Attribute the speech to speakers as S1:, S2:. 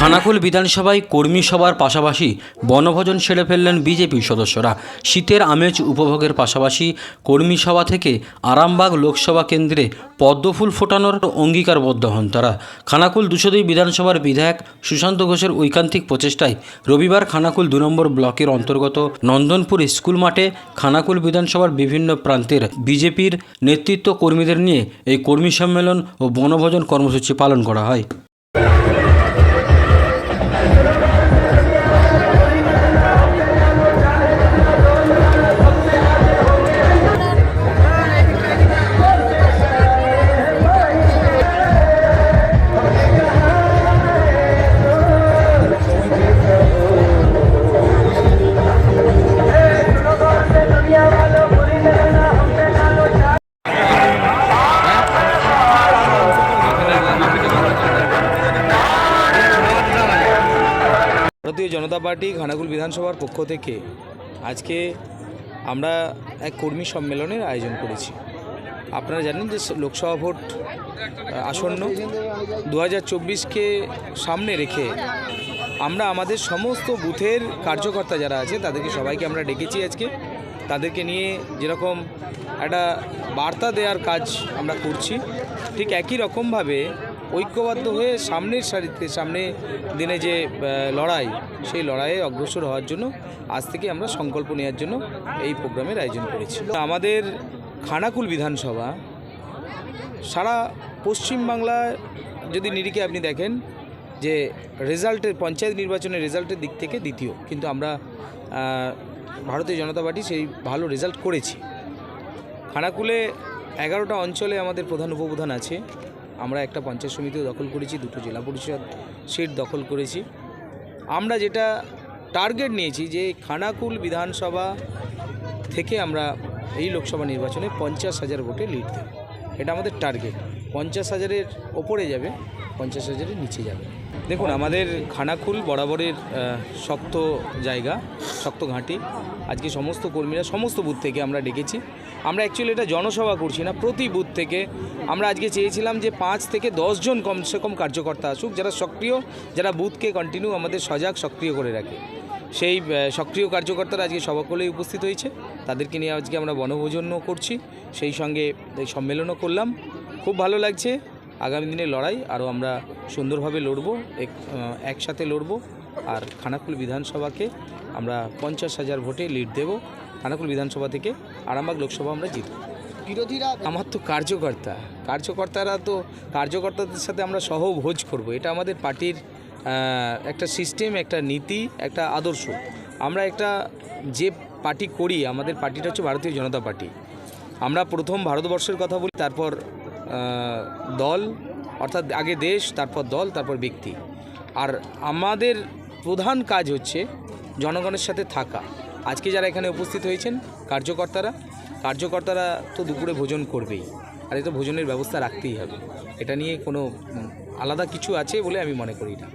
S1: খানাকুল বিধানসভায় কর্মী সভার পাশাপাশি বনভোজন সেরে ফেললেন বিজেপি সদস্যরা। শীতের আমেজ উপভোগের পাশাপাশি কর্মী সভা থেকে আরামবাগ লোকসভা কেন্দ্রে পদ্মফুল ফোটানোর অঙ্গীকারবদ্ধ হন তারা। খানাকুল দুশো বিধানসভার বিধায়ক সুশান্ত ঘোষের ঐকান্তিক প্রচেষ্টায় রবিবার খানাকুল দু নম্বর ব্লকের অন্তর্গত নন্দনপুর স্কুল মাঠে খানাকুল বিধানসভার বিভিন্ন প্রান্তের বিজেপির নেতৃত্ব কর্মীদের নিয়ে এই কর্মী সম্মেলন ও বনভোজন কর্মসূচি পালন করা হয়।
S2: ভারতীয় জনতা পার্টি খানাকুল বিধানসভার পক্ষ থেকে আজকে আমরা এক কর্মী সম্মেলনের আয়োজন করেছি। আপনারা জানেন যে লোকসভা ভোট আসন্ন। দু হাজার চব্বিশকে সামনে রেখে আমরা আমাদের সমস্ত বুথের কার্যকর্তা যারা আছে, তাদেরকে সবাইকে আমরা ডেকেছি আজকে। তাদেরকে নিয়ে যেরকম একটা বার্তা দেওয়ার কাজ আমরা করছি, ঠিক একই রকমভাবে ঐক্যবদ্ধ হয়ে সামনের সারিতে, সামনে দিনে যে লড়াই, সেই লড়াইয়ে অগ্রসর হওয়ার জন্য আজ থেকে আমরা সংকল্প নেওয়ার জন্য এই প্রোগ্রামের আয়োজন করেছি। আমাদের খানাকুল বিধানসভা, সারা পশ্চিমবাংলায় যদি নিরিখে আপনি দেখেন যে রেজাল্টের, পঞ্চায়েত নির্বাচনের রেজাল্টের দিক থেকে দ্বিতীয়, কিন্তু আমরা ভারতীয় জনতা পার্টি সেই ভালো রেজাল্ট করেছি। খানাকুলে এগারোটা অঞ্চলে আমাদের প্রধান উপপ্রধান আছে। আমরা একটা পঞ্চায়েত সমিতিও দখল করেছি, দুটো জেলা পরিষদ সিট দখল করেছি। আমরা যেটা টার্গেট নিয়েছি যে খানাকুল বিধানসভা থেকে আমরা এই লোকসভা নির্বাচনে পঞ্চাশ হাজার ভোটে লিড দেব। এটা আমাদের টার্গেট পঞ্চাশ হাজারের ওপরে যাবে, পঞ্চাশ হাজারের নিচে যাবে। দেখুন, আমাদের খানাকুল বরাবরের শক্ত জায়গা, শক্ত ঘাঁটি। আজকে সমস্ত কর্মীরা, সমস্ত বুথ থেকে আমরা ডেকেছি। আমরা অ্যাকচুয়ালি এটা জনসভা করছি না, প্রতি বুথ থেকে। আমরা আজকে চেয়েছিলাম যে পাঁচ থেকে দশজন কমসে কম কার্যকর্তা আসুক, যারা সক্রিয়, যারা বুথকে কন্টিনিউ আমাদের সজাগ, সক্রিয় করে রাখে। সেই সক্রিয় কার্যকর্তারা আজকে সকলেই উপস্থিত হয়েছে। তাদেরকে নিয়ে আজকে আমরা বনভোজনও করছি। সেই সঙ্গে সম্মেলনও করলাম। খুব ভালো লাগছে। আগামী দিনে লড়াই, আরও আমরা সুন্দরভাবে লড়বো এক একসাথে লড়বো আর খানাকুল বিধানসভাকে আমরা পঞ্চাশ হাজার ভোটে লিড দেব। খানাকুল বিধানসভা থেকে আরামবাগ লোকসভা আমরা জিতব।
S3: বিরোধীরা
S2: আমার তো কার্যকর্তা কার্যকর্তারা তো কার্যকর্তাদের সাথে আমরা সহভোজ করব। এটা আমাদের পার্টির একটা সিস্টেম একটা নীতি একটা আদর্শ। আমরা একটা যে পার্টি করি আমাদের পার্টিটা হচ্ছে ভারতীয় জনতা পার্টি। আমরা প্রথম ভারতবর্ষের কথা বলি তারপর দল অর্থাৎ আগে দেশ, তারপর দল, তারপর ব্যক্তি। আর আমাদের প্রধান কাজ হচ্ছে জনগণের সাথে থাকা। আজকে যারা এখানে উপস্থিত হয়েছেন, কার্যকর্তারা কার্যকর্তারা তো দুপুরে ভোজন করবেই। আর এ তো ভোজনের ব্যবস্থা রাখতেই হবে। এটা নিয়ে কোনো আলাদা কিছু আছে বলে আমি মনে করি না।